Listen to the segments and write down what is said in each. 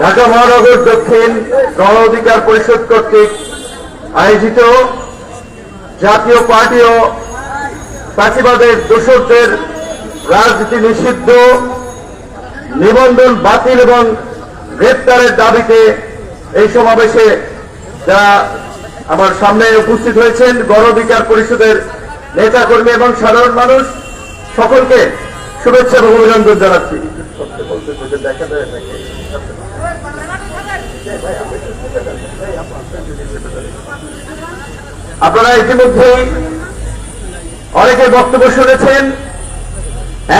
ঢাকা মহানগর দক্ষিণ গণ অধিকার পরিষদ কর্তৃক আয়োজিত জাতীয় পার্টি ও ফাঁসিবাদের দোষকদের রাজনীতি নিষিদ্ধ, নিবন্ধন বাতিল এবং গ্রেপ্তারের দাবিতে এই সমাবেশে যারা আমার সামনে উপস্থিত হয়েছেন, গণ অধিকার পরিষদের নেতাকর্মী এবং সাধারণ মানুষ, সকলকে শুভেচ্ছা এবং অভিনন্দন জানাচ্ছি। আপনারা ইতিমধ্যেই অনেকে বক্তব্য শুনেছেন,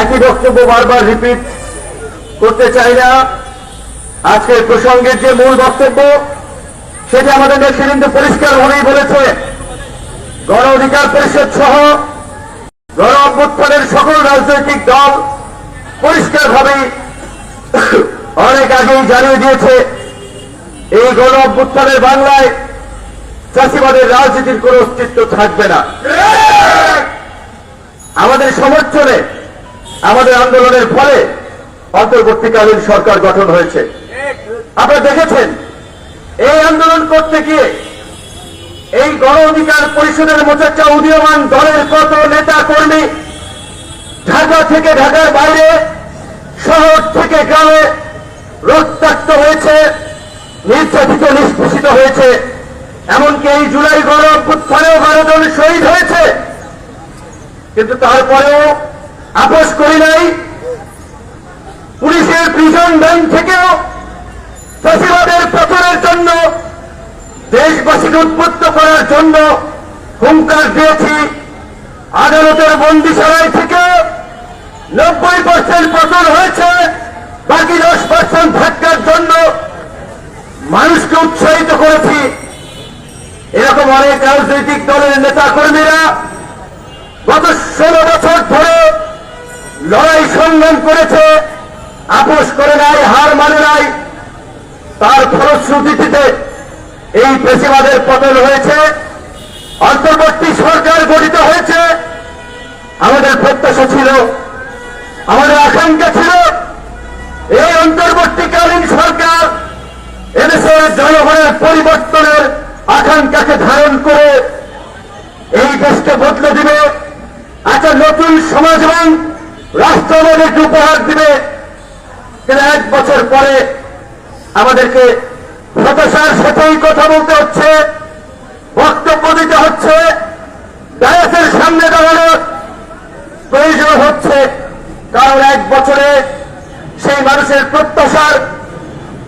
একই বক্তব্য বারবার রিপিট করতে চাই না। আজকের প্রসঙ্গের যে মূল বক্তব্য, সেটা আমাদের নেতৃবৃন্দ পরিষ্কার ভাবেই বলেছে। গণ অধিকার পরিষদ সহ গণ অভ্যুত্থানের সকল রাজনৈতিক দল পরিষ্কারভাবে অনেক আগেই জানিয়ে দিয়েছে, এই গণ অভ্যুত্থানের বাংলায় চাষিবাদের রাজনীতির কোন অস্তিত্ব থাকবে না। আমাদের সমর্থনে, আমাদের আন্দোলনের ফলে অন্তর্বর্তীকালীন সরকার গঠন হয়েছে। আপনারা দেখেছেন, এই আন্দোলন করতে গিয়ে এই গণ অধিকার পরিষদের মতো উদীয়মান দলের কত নেতা কর্মী ঢাকা থেকে ঢাকার বাইরে, শহর থেকে গ্রামে রক্তাক্ত হয়েছে, নির্যাতিত, নিষ্পেষিত হয়েছে। এমনকি এই জুলাই গণ অভ্যুত্থানেও বারো জন শহীদ হয়েছে। কিন্তু তারপরেও আপোষ করি নাই। পুলিশের প্রিজন ব্যাংক থেকেও ফেসিবাদের পতনের জন্য দেশবাসীকে উদ্বুদ্ধ করার জন্য হুঙ্কার দিয়েছি। আদালতের বন্দিশালায় থেকে নব্বই পার্সেন্ট পতন হয়েছে। বাকি দশ পার্সেন্ট ধাক্কার জন্য মানুষকে উৎসাহিত করেছি। এরকম অনেক রাজনৈতিক দলের নেতা কর্মীরা গত ষোলো বছর ধরে লড়াই সংগ্রাম করেছে। আপোষ করে নাই, হার মানে নাই। তার ফলশ্রুতিতে এই পেশিবাদের পতন হয়েছে, অন্তর্বর্তী সরকার গঠিত হয়েছে। আমাদের প্রত্যাশা ছিল, আমাদের আকাঙ্ক্ষা ছিল, এই অন্তর্বর্তীকালীন সরকার এদেশের জনগণের পরিবর্তনের আকাঙ্ক্ষাকে ধারণ করে এই দেশকে বদলে দিবে, একটা নতুন সমাজ এবং রাষ্ট্র আমাদেরকে উপহার দিবে। এক বছর পরে আমাদেরকে হতাশার সাথেই কথা বলতে হচ্ছে, বক্তব্য দিতে হচ্ছে ডায়াসের সামনে দাঁড়ানোর প্রয়োজন হচ্ছে, কারণ এক বছরে সেই মানুষের প্রত্যাশার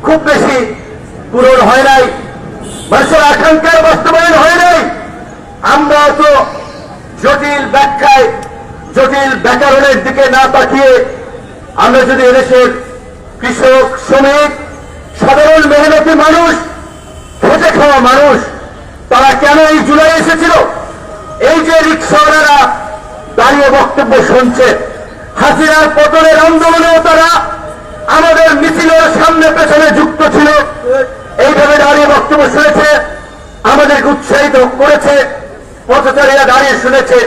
খুব বেশি পূরণ হয় নাই, মানুষের আকাঙ্ক্ষার বাস্তবায়ন হয় নাই। আমরা তো জটিল ব্যাখ্যায়, জটিল ব্যাকরণের দিকে না তাকিয়ে আমরা যদি এদেশের কৃষক, শ্রমিক সাধারণ মেহনতি মানুষ, খেটে খাওয়া মানুষ, তারা কেন এই জুলাই এসেছিল? এই যে রিক্সাওয়ালারা দাঁড়িয়ে বক্তব্য শুনছে, হাসিনার পতনের আন্দোলনেও তারা আমাদের মিছিলের সামনে পেছনে যুক্ত ছিল। এইভাবে দাঁড়িয়ে বক্তব্য শুনেছে, আমাদেরকে উৎসাহিত করেছে, পথচারীরা দাঁড়িয়ে শুনেছে,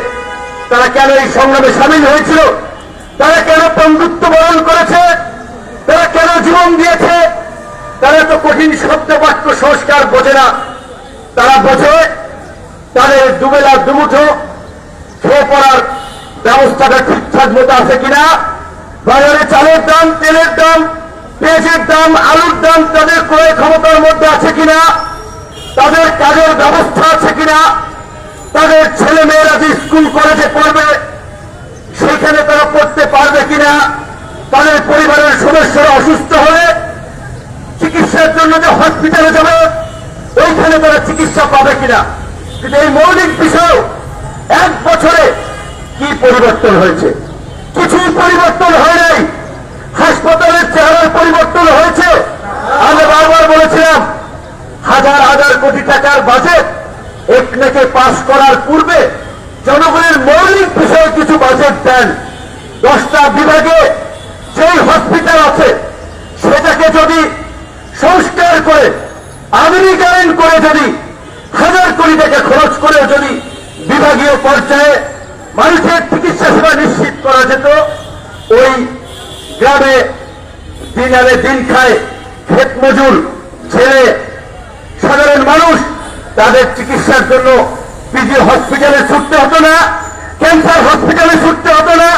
তারা কেন এই সংগ্রামে সামিল হয়েছিল? তারা কেন বন্ধুত্ব বরণ করেছে? তারা কেন জীবন দিয়েছে? তারা তো কঠিন শব্দ বাক্য সংস্কার বোঝে না। তারা বোঝে তাদের দুবেলা দুমুঠো খেয়ে পড়ার ব্যবস্থাটা ঠিকঠাক মতো আছে কিনা। বাজারে চালের দাম, তেলের দাম, পেঁয়াজের দাম, আলুর দাম তাদের ক্রয় ক্ষমতার মধ্যে আছে কিনা? তাদের কাজের ব্যবস্থা আছে কিনা? তাদের ছেলে মেয়েরা যে স্কুল, কলেজে পড়বে, সেখানে তারা পড়তে পারবে কিনা? তাদের পরিবারের সদস্যরা অসুস্থ চিকিৎসার জন্য যে হসপিটালে যাবে, ওইখানে তারা চিকিৎসা পাবে কিনা? কিন্তু এই মৌলিক বিষয়, এক বছরে কি পরিবর্তন হয়েছে? কিছুই পরিবর্তন হয় নাই। হাসপাতালের চেহারার পরিবর্তন হয়েছে। আমরা বারবার বলেছিলাম, হাজার হাজার কোটি টাকার বাজেট একনেকে পাশ করার পূর্বে জনগণের মৌলিক বিষয়ে কিছু বাজেট দেন। দশটা বিভাগে যেই হসপিটাল আছে, সেটাকে যদি সংস্কার করে আধুনিকায়ন করে যদি, হাজার কোটি টাকা খরচ করে যদি বিভাগীয় পর্যায়ে মানুষের চিকিৎসা সেবা নিশ্চিত করা যেত, ওই গ্রামে দিন আনে দিন খায় ক্ষেত মজুর ছেলে, সাধারণ মানুষ, তাদের চিকিৎসার জন্য পিজি হসপিটালে ছুটতে হতো না ক্যান্সার হসপিটালে ছুটতে হতো না,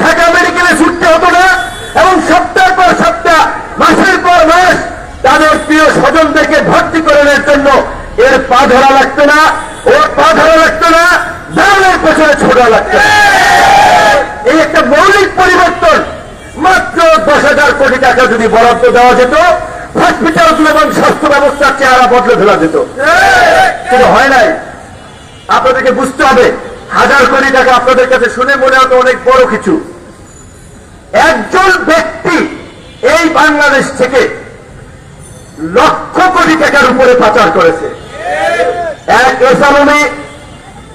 ঢাকা মেডিকেলে ছুটতে হতো না, এবং সপ্তাহ পর সপ্তাহ, মাসের পর মাস তাদের প্রিয় স্বজনদেরকে ভর্তি করানোর জন্য এর পা ধরা লাগতো না, ওর পা ধরা লাগতো না দাঁড়ানোর পেছনে ছোটা লাগতো এই একটা মৌলিক পরিবর্তন। মাত্র দশ হাজার কোটি টাকা যদি বরাদ্দ দেওয়া যেত হসপিটাল এবং স্বাস্থ্য ব্যবস্থার চেহারা বদলে ফেলা যেত। কিন্তু হয় নাই। আপনাদেরকে বুঝতে হবে, হাজার কোটি টাকা আপনাদের কাছে শুনে মনে হতো অনেক বড় কিছু। একজন ব্যক্তি এই বাংলাদেশ থেকে লক্ষ কোটি টাকার উপরে পাচার করেছে। এক এসালমে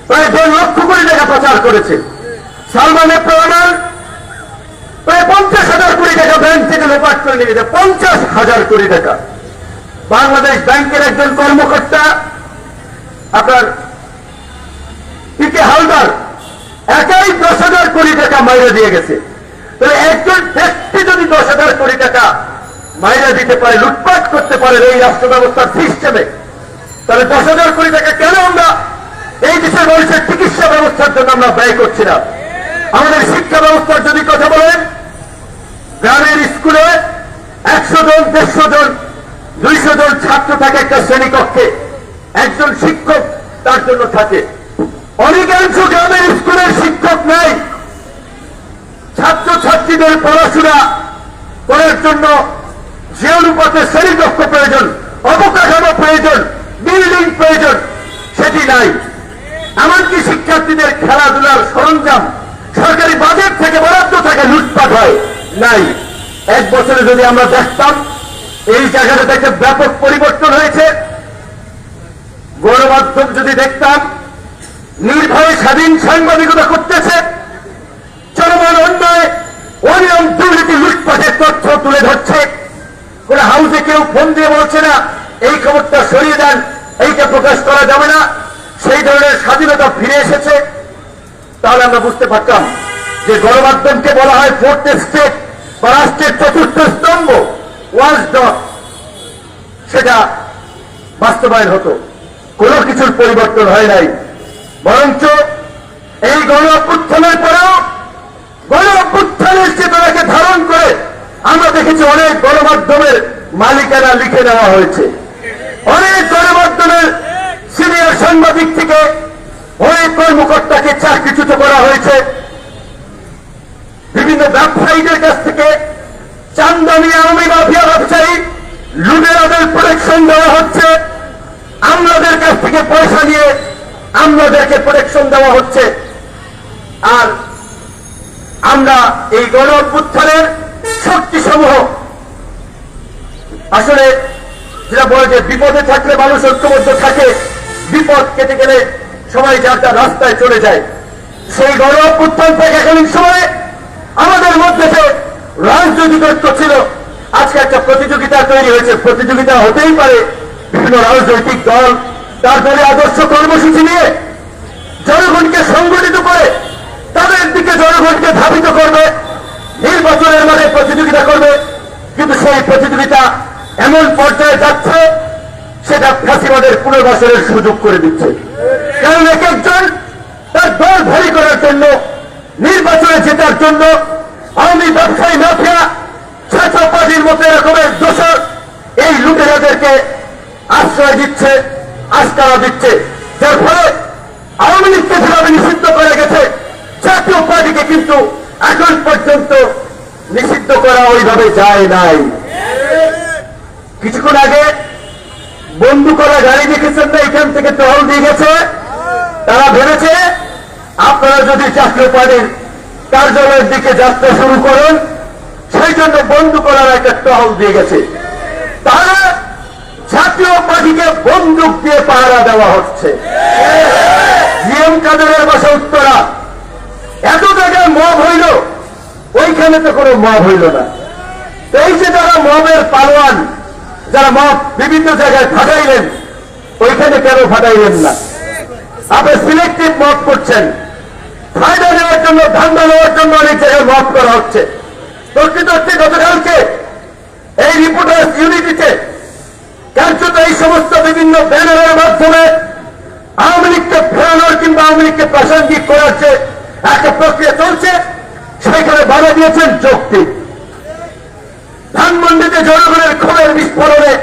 প্রায় দেড় লক্ষ কোটি টাকা পাচার করেছে। সালমান এফ রহমান প্রায় পঞ্চাশ হাজার কোটি টাকা ব্যাংক থেকে লোপাট করে নিয়ে গেছে। পঞ্চাশ হাজার কোটি টাকা। বাংলাদেশ ব্যাংকের একজন কর্মকর্তা, আপনার পিকে হালদার, একাই দশ হাজার কোটি টাকা মাইরে দিয়ে গেছে। তাহলে একজন ব্যক্তি যদি দশ হাজার কোটি টাকা মাইরে দিতে পারে, লুটপাট করতে পারে এই রাষ্ট্র ব্যবস্থার সিস্টেমে তাহলে দশ হাজার কোটি টাকা কেন আমরা এই দেশের মানুষের চিকিৎসা ব্যবস্থার জন্য আমরা ব্যয় করছি না? আমাদের শিক্ষা ব্যবস্থার যদি কথা বলেন, গ্রামের স্কুলে একশো জন, দেড়শো জন, দুইশো জন ছাত্র থাকে একটা শ্রেণীকক্ষে। একজন শিক্ষক তার জন্য থাকে। অধিকাংশ গ্রামের স্কুলের শিক্ষক নাই। ছাত্র ছাত্রীদের পড়াশোনা করার জন্য যে অনুপাতে শ্রেণীকক্ষ প্রয়োজন, অবকাঠামো প্রয়োজন, বিল্ডিং প্রয়োজন, সেটি নাই। এমনকি শিক্ষার্থীদের খেলাধুলার সরঞ্জাম, সরকারি বাজেট থেকে বরাদ্দ থাকে লুটপাট হয়, নাই। এক বছরে যদি আমরা দেখতাম, এই জায়গাটাতে একটা ব্যাপক পরিবর্তন হয়েছে। গণমাধ্যম যদি দেখতাম, নির্ভয়ে স্বাধীন সাংবাদিকতা করতেছে, চলমান অন্যায়, অনিয়ম, দুর্নীতি, লুটপাটের তথ্য তুলে ধরছে। কোন হাউসে কেউ ফোন দিয়ে বলছে না, এই খবরটা সরিয়ে দেন, এইটা প্রকাশ করা যাবে না। সেই ধরনের স্বাধীনতা ফিরে এসেছে। তাহলে আমরা বুঝতে পারতাম যে গণমাধ্যমকে বলা হয় ফোর্থ স্টেট বা রাষ্ট্রের চতুর্থ স্তম্ভ। ওয়াজ সেটা বাস্তবায়ন হতো। কোনো কিছুর পরিবর্তন হয় নাই। বরঞ্চ এই গণ অভ্যুত্থানের পরেও গণ অভ্যুত্থানের চেতনাকে ধারণ করে আমরা দেখেছি অনেক গণমাধ্যমের মালিকানা লিখে দেওয়া হয়েছে। অনেক গণমাধ্যমের সিনিয়র সাংবাদিক থেকে অনেক কর্মকর্তাকে চাকরিচ্যুত করা হয়েছে। বিভিন্ন ব্যবসায়ীদের কাছ থেকে চান্দানি আওয়ামী মাফিয়া ব্যবসায়ী লুটেরাদের প্রোটেকশন দেওয়া হচ্ছে। আমলাদের কাছ থেকে পয়সা নিয়ে আমলাদেরকে প্রোটেকশন দেওয়া হচ্ছে। আর আমরা এই গণ অভ্যুত্থানের শক্তি সমূহ আসলে যেটা বলে যে বিপদে থাকলে মানুষ ঐক্যবদ্ধ থাকে, বিপদ কেটে গেলে সবাই যার যার রাস্তায় চলে যায়। সেই গণ অভ্যুত্থান থাকাকালীন সময়ে আমাদের মধ্যে যে রাজনৈতিক ঐক্য ছিল, আজকে একটা প্রতিযোগিতা তৈরি হয়েছে। প্রতিযোগিতা হতেই পারে বিভিন্ন রাজনৈতিক দল, তার দলে আদর্শ কর্মসূচি নিয়ে জনগণকে সংগঠিত করে তাদের দিকে জনগণকে ধাবিত করবে, নির্বাচনের মাঝে প্রতিযোগিতা করবে। কিন্তু সেই প্রতিযোগিতা এমন পর্যায়ে যাচ্ছে, সেটা ফাঁসিবাদের পুনর্বাসনের সুযোগ করে দিচ্ছে। কারণ এক একজন তার দল ভারী করার জন্য, নির্বাচনে জেতার জন্য আওয়ামী ব্যবসায়ী মাফিয়া ছাত্র পার্টির মতো এরকমের দোষর এই লুটেরাদেরকে আশ্রয় দিচ্ছে আস্কারা দিচ্ছে। যার ফলে আওয়ামী লীগকে যেভাবে নিষিদ্ধ করে গেছে, জাতীয় পার্টিকে কিন্তু এখন পর্যন্ত নিষিদ্ধ করা ওইভাবে যায় নাই। কিছুক্ষণ আগে বন্ধু করা গাড়ি দেখেছেন না, এখান থেকে টহল দিয়ে গেছে। তারা ভেবেছে, আপনারা যদি জাতীয় পার্টির কার্যালয়ের দিকে যাত্রা শুরু করেন, সেই জন্য বন্ধু করার একটা টহল দিয়ে গেছে। তারা জাতীয় পার্টিকে বন্দুক দিয়ে পাহারা দেওয়া হচ্ছে। জিএম কাদেরের বাসা উত্তরা, এত জায়গায় মব হইল, ওইখানে তো কোনো মব হইল না। এই যে যারা মবের পালোয়ান যারা মব বিভিন্ন জায়গায় ফাটাইলেন, ওইখানে কেন ফাটাইলেন না? আপনি সিলেক্টিভ মব করছেন। ফায়দা নেওয়ার জন্য, ধান্দা নেওয়ার জন্য অনেক জায়গায় মাফ করা হচ্ছে। প্রকৃত হচ্ছে গতকালকে এই রিপোর্টার্স ইউনিটিতে কার্যত এই সমস্ত বিভিন্ন ব্যানারের মাধ্যমে আওয়ামী লীগকে ফেরানোর কিংবা আওয়ামী লীগকে প্রাসঙ্গিক করার যে একটা প্রক্রিয়া চলছে, সেখানে বাধা দিয়েছেন যৌক্তিক। ধানমন্ডিতে জনগণের ক্ষোভের বিস্ফোরণে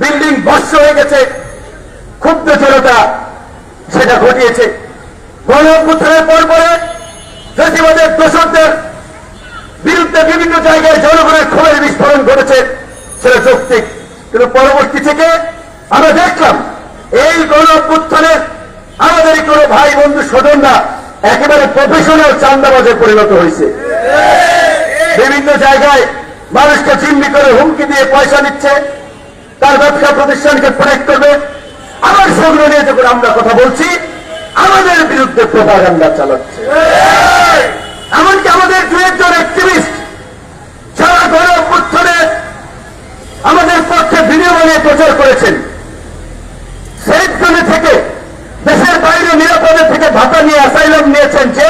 বিল্ডিং বর্ষ হয়ে গেছে। ক্ষুব্ধ জনতা সেটা ঘটিয়েছে। গণ অভ্যুত্থানের পর পরে ফেসিবাদের দোষকদের বিরুদ্ধে বিভিন্ন জায়গায় জনগণের ক্ষোভের বিস্ফোরণ ঘটেছে সেটা যৌক্তিক। কিন্তু পরবর্তী থেকে আমরা দেখলাম এই গণ অভ্যুত্থানের আমাদেরই কোনো ভাই বন্ধু স্বজনরা একেবারে প্রফেশনাল চান্দাবাজে পরিণত হয়েছে। বিভিন্ন জায়গায় মানুষকে চিহ্নি করে হুমকি দিয়ে পয়সা নিচ্ছে, তার ব্যবসা প্রতিষ্ঠানকে প্রোটেক্ট করবে। আবার সেগুলো নিয়ে যখন আমরা কথা বলছি, আমাদের বিরুদ্ধে প্রভাগান্ডা চালাচ্ছে। এমনকি আমাদের দু একজন অ্যাক্টিভিস্ট সারা গণ অভ্যুত্থানে আমাদের পক্ষে ভিডিও বানিয়ে প্রচার করেছেন, সেই থেকে, দেশের বাইরে নিরাপদে থেকে ভাতা নিয়ে অ্যাসাইলাম নিয়েছেন যে,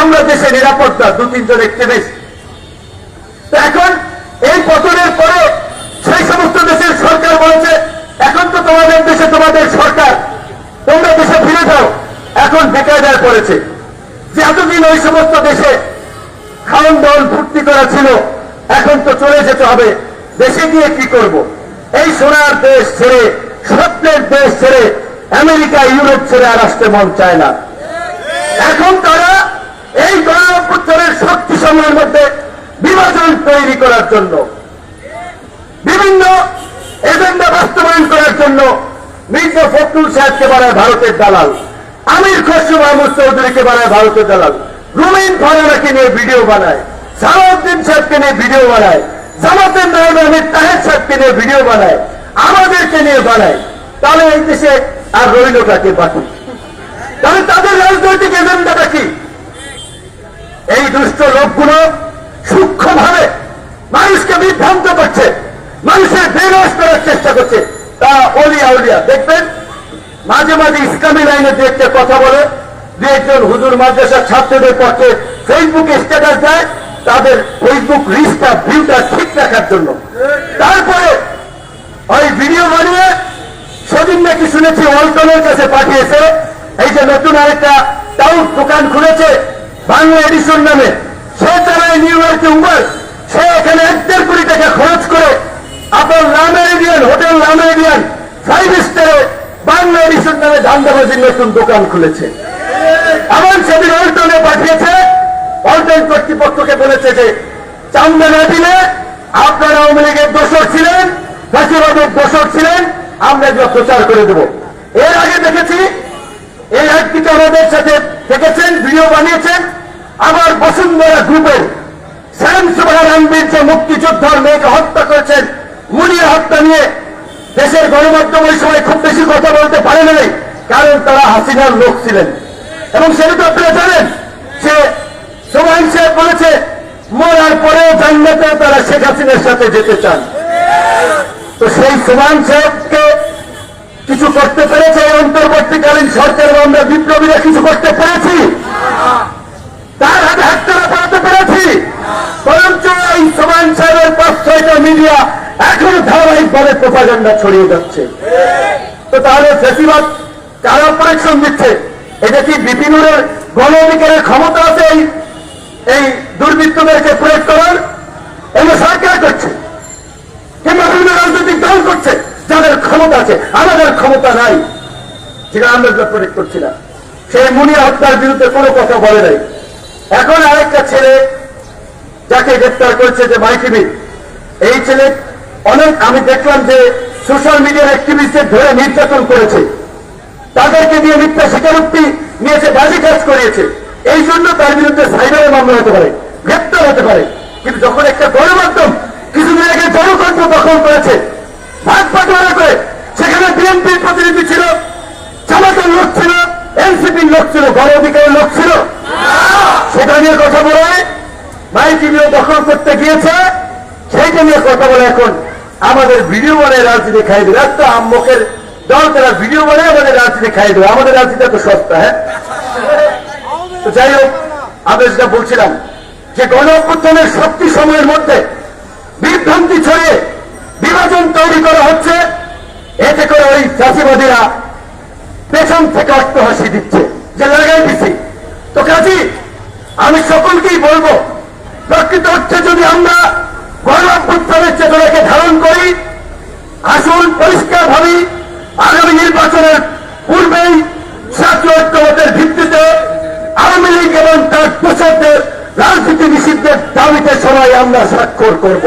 আমরা দেশে নিরাপত্তা দু তিনজন অ্যাক্টিভিস্ট তো এখন এই পতনের পরে সেই সমস্ত দেশের সরকার বলেছে, এখন তো তোমাদের দেশে তোমাদের সরকার। তোমরা দেশে ফিরে যাও। এখন বেকায়দায় পড়েছে। যে এতদিন ওই সমস্ত দেশে খাওয়ান দাওয়ান ভর্তি করা ছিল, এখন তো চলে যেতে হবে। দেশে গিয়ে কি করব? এই সোনার দেশ ছেড়ে, স্বপ্নের দেশ ছেড়ে, আমেরিকা, ইউরোপ ছেড়ে আর আসতে মন চায় না। এখন তারা এই গণঅভ্যুত্থানের শক্তি সময়ের মধ্যে বিভাজন তৈরি করার জন্য। বিভিন্ন এজেন্ডা বাস্তবায়ন করার জন্য মির্জা ফখরুল সাহেবকে বানায় ভারতের দালাল, আমির খসরু মাহমুদ চৌধুরীকে বানায় ভারতের দালাল, রুমিন ফারানাকে নিয়ে ভিডিও বানায়, সালাউদ্দিন সাহেবকে নিয়ে ভিডিও বানায়, জামাতের নাম আমির তাহের সাহেবকে নিয়ে ভিডিও বানায়, আমাদেরকে নিয়ে বানায়। তাহলে এই দেশে আর রইলটাকে বাকি? তাহলে তাদের রাজনৈতিক এজেন্ডাটা কি? এই দুষ্ট লোকগুলো সূক্ষ্মভাবে মানুষকে বিভ্রান্ত করছে, মানুষের বেরস করার চেষ্টা করছে। তা অলিয়া উলিয়া দেখবেন? মাঝে মাঝে ইসলামী লাইনে দু একটা কথা বলে, দু একজন হুজুর মাদ্রাসার ছাত্রদের পক্ষে ফেসবুকে স্ট্যাটাস দেয়, তাদের ফেসবুক রিস্কটা ভিউটা ঠিক রাখার জন্য। তারপরে ওই ভিডিও বানিয়ে সেদিন নাকি শুনেছি ওয়ালটনের কাছে পাঠিয়েছে, এই যে নতুন আরেকটা টাউন দোকান খুলেছে, বাংলা এডিশন নামে। সে চালায় নিউ ইয়র্কে উবার সে এখানে এক দেড় কোটি টাকা খরচ করে আপনার লামেরিডিয়ান হোটেল লামেরিডিয়ান ফাইভ স্টারে বাংলা এডিশন নামে ধান্দাবাজির নতুন দোকান খুলেছে। এমন সেদিন অল্টনে পাঠিয়েছে, অল্টন কর্তৃপক্ষকে বলেছে যে, চান্দা না দিলে আপনারা আওয়ামী লীগের দোষর ছিলেন ফাঁসিবাদের দোষর ছিলেন, আমরা এগুলো প্রচার করে দেব। এর আগে দেখেছি, এই একদিকে আমাদের সাথে দেখেছেন, ভিডিও বানিয়েছেন আবার বসুন্ধরা গ্রুপের শ্যাম যে মুক্তিযোদ্ধার মেয়েকে হত্যা করেছেন মুনিয়া হত্যা নিয়ে দেশের গণমাধ্যম ওই সময় খুব বেশি কথা বলতে পারে নাই, কারণ তারা হাসিনার লোক ছিলেন। এবং সেটা তো আপনারা জানেন, সে সোমাইন সাহেব বলেছে, মরার পরেও জান্নাতে তারা শেখ হাসিনার সাথে যেতে চান। তো সেই সোমান সাহেবকে কিছু করতে পেরেছে অন্তর্বর্তীকালীন সরকার আমরা বিপ্লবীরা কিছু করতে পেরেছি তার হাতে হাততারা পড়াতে পেরেছি বরঞ্চ এই সোমান সাহেবের পাঁচ ছয়টা মিডিয়া এখনও ধারাবাহিকভাবে প্রোপাগান্ডা ছড়িয়ে যাচ্ছে। তো তাহলে ফেসিবাদ কারা প্রোটেকশন দিচ্ছে? এটা কি বিপিনুরের গণ অধিকারের ক্ষমতা আছে এই এই দুর্বৃত্তদেরকে প্রয়োগ করার? এগুলো সরকার করছে। কিংবা বিভিন্ন রাজনৈতিক দল করছে, যাদের ক্ষমতা আছে, আমাদের ক্ষমতা নাই। যেটা আমরা প্রয়োগ করছি না। সেই মুনিয়া হত্যার বিরুদ্ধে কোনো কথা বলে নাই। এখন আরেকটা ছেলে যাকে গ্রেপ্তার করেছে যে মাইকিবি এই ছেলে অনেক আমি দেখলাম যে সোশ্যাল মিডিয়ার অ্যাক্টিভিস্টদের ধরে নির্যাতন করেছে। তাদেরকে দিয়ে মিথ্যা স্বীকারোক্তি নিয়েছে বাজি কাজ করিয়েছে এই জন্য তার বিরুদ্ধে সাইবারের মামলা হতে পারে গ্রেপ্তার হতে পারে। কিন্তু যখন একটা গণমাধ্যম কিছুদিন আগে জনকণ্ঠ দখল করেছে ভাগ বাটোয়ারা করে সেখানে বিএনপির প্রতিনিধি ছিল জামাতের লোক ছিল এনসিপির লোক ছিল গণ অধিকারের লোক ছিল। সেটা নিয়ে কথা বলে মাইকিমিও দখল করতে গিয়েছে। সেইটা নিয়ে কথা বলে এখন আমাদের ভিডিও বলে রাজনীতি খাই দেবে। একটা আম্মকের দল তারা ভিডিও বলে আমাদের রাজনীতি খাই দেবে। আমাদের রাজনীতি এত সস্তা হ্যাঁ? তো যাই হোক আমি যেটা বলছিলাম যে গণ শক্তি সময়ের মধ্যে বিভ্রান্তি ছড়িয়ে বিভাজন তৈরি করা হচ্ছে, এতে করে ওই চাষিবাদীরা পেছন থেকে অট্টহাসি দিচ্ছে। যে লাগাই দিছি। তো কাজী, আমি সকলকেই বলব, প্রকৃত হচ্ছে যদি আমরা গণ অভ্যুত্থানের চেতনাকে ধারণ করি। আসুন পরিষ্কার ভাবি আগামী নির্বাচনের পূর্বেই ছাত্র ঐক্যমতের ভিত্তিতে আওয়ামী লীগ এবং তার দোষকদের রাজনীতি নিষিদ্ধের দাবিতে সবাই আমরা স্বাক্ষর করব।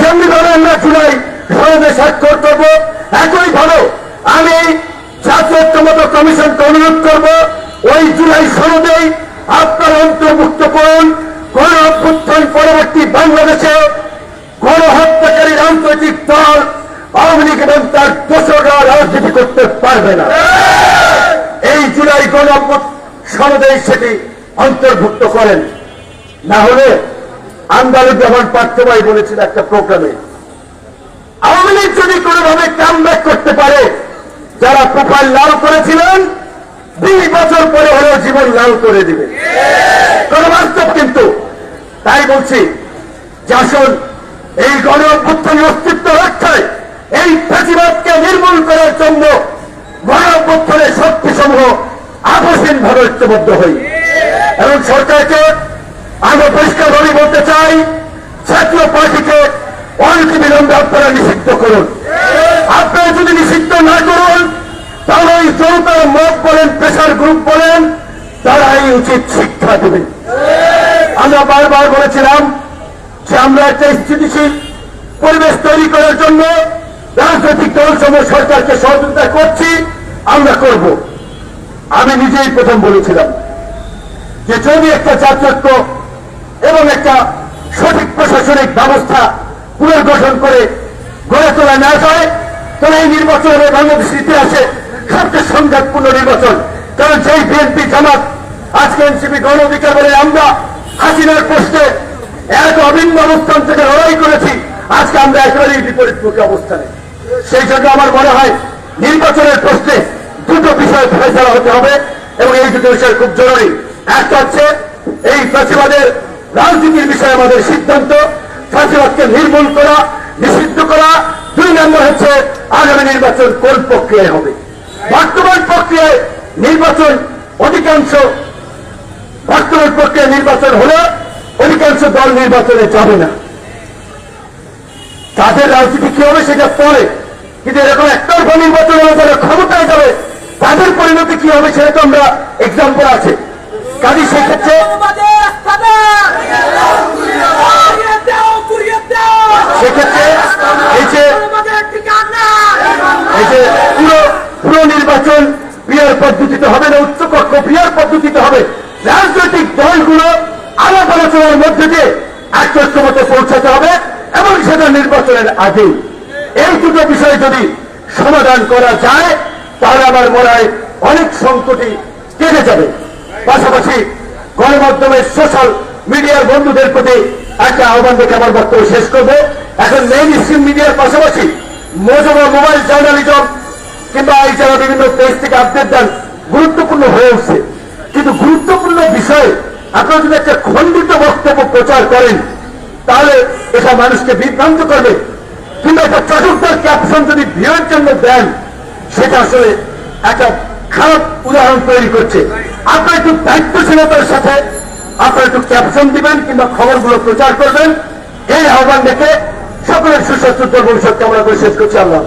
যেমনিভাবে আমরা জুলাই সনদে স্বাক্ষর করব একই ভালো আমি ছাত্র ঐক্যমত কমিশনকে অনুরোধ করব, ওই জুলাই সনদেই আপনারা অন্তর্ভুক্ত করুন। গণ অভ্যুত্থান পরবর্তী বাংলাদেশে গণহত্যাকারী রাজনৈতিক দল আওয়ামী লীগ এবং তার দোষরা রাজনীতি করতে পারবে না। এই জুলাই গণ সনদে সেটি অন্তর্ভুক্ত করেন। না হলে আন্দালুর রহমান পার্থবাই বলেছিল একটা প্রোগ্রামে, আওয়ামী লীগ যদি কোনোভাবে কাম করতে পারে, যারা প্রোফাইল লাল করেছিলেন, দুই বছর পরে হলেও জীবন লাল করে দিবে। কোন বাস্তব কিন্তু তাই বলছি, যে আসুন, এই গণ অভ্যুত্থানের অস্তিত্ব রক্ষায় এই ফাঁসিবাদকে নির্মূল করার জন্য গণ অভ্যুত্থানের শক্তি সমূহ আপসীন ভাবে ঐক্যবদ্ধ হই। এবং সরকারকে আমরা পরিষ্কারভাবে বলতে চাই, জাতীয় পার্টিকে অনেক বিলম্বে আপনারা নিষিদ্ধ করুন। আপনারা যদি নিষিদ্ধ না করুন, তাহলে ওই জনতার মত বলেন প্রেশার গ্রুপ বলেন তারা এই উচিত শিক্ষা দেবেন আমরা বারবার বলেছিলাম যে আমরা একটা স্থিতিশীল পরিবেশ তৈরি করার জন্য রাজনৈতিক দল সমূহ সরকারকে সহযোগিতা করছি, আমরা করব। আমি নিজেই প্রথম বলেছিলাম যে যদি একটা জাতীয়ত্ব এবং একটা সঠিক প্রশাসনিক ব্যবস্থা পুনর্গঠন করে গড়ে তোলা না যায়, তাহলে এই নির্বাচন হবে বাংলাদেশের ইতিহাসে সবচেয়ে সংঘাতপূর্ণ নির্বাচন। কারণ সেই বিএনপি জামাত, আজকে এনসিপি গণ অধিকার বলে আমরা হাসিনার প্রশ্নে এক অভিন্ন অবস্থান থেকে লড়াই করেছি। আজকে আমরা একেবারেই বিপরীতমুখী অবস্থানে। সেই জন্য আমার মনে হয় নির্বাচনের প্রশ্নে দুটো বিষয় ফেসলা হতে হবে এবং এই দুটো বিষয় খুব জরুরি। একটা হচ্ছে এই ফাঁসিবাদের রাজনীতির বিষয়ে আমাদের সিদ্ধান্ত ফাঁসিবাদকে নির্মূল করা, নিষিদ্ধ করা। দুই নম্বর হচ্ছে আগামী নির্বাচন কোন প্রক্রিয়ায় হবে? বর্তমান প্রক্রিয়ায় নির্বাচন অধিকাংশ বর্তমান প্রক্রিয়া নির্বাচন হলে অধিকাংশ দল নির্বাচনে যাবে না। তাদের রাজনীতি কি হবে সেটা পরে। কিন্তু এরকম একতরফা নির্বাচন হলে যারা ক্ষমতায় যাবে, তাদের পরিণতি কি হবে সেটা তো আমরা এক্সাম্পল আছে। কাজে সেক্ষেত্রে সেক্ষেত্রে এই যে এই যে পুরো পুরো নির্বাচন পিয়ার পদ্ধতিতে হবে না উচ্চকক্ষ পিয়ার পদ্ধতিতে হবে। রাজনৈতিক দলগুলো আলাপ আলোচনার মধ্যে দিয়ে একটা ঐক্যমতে পৌঁছাতে হবে এবং সেটা নির্বাচনের আগেই এই দুটো বিষয় যদি সমাধান করা যায়, তাহলে আমার মনে হয় অনেক সংকটই কেটে যাবে। পাশাপাশি গণমাধ্যমের সোশ্যাল মিডিয়ার বন্ধুদের প্রতি একটা আহ্বান দেখে আমার বক্তব্য শেষ করব। এখন মেইন স্ট্রিম মিডিয়ার পাশাপাশি মজুমা মোবাইল জার্নালিজম কিংবা এই যারা বিভিন্ন পেজ থেকে আপডেট দেন, গুরুত্বপূর্ণ হয়ে উঠছে। কিন্তু গুরুত্বপূর্ণ বিষয়ে, আপনারা যদি একটা খণ্ডিত বক্তব্য প্রচার করেন, তাহলে এটা মানুষকে বিভ্রান্ত করবে। কিন্তু একটা চটকদার ক্যাপশন যদি ভিড়ের জন্য দেন, সেটা আসলে একটা খারাপ উদাহরণ তৈরি করছে। আপনারা একটু দায়িত্বশীলতার সাথে আপনারা একটু ক্যাপশন দিবেন কিংবা খবরগুলো প্রচার করবেন। এই আহ্বান দেখে সকলের সুস্বাস্থ্য ভবিষ্যৎ কামনা করে শেষ করছি। আল্লাহ।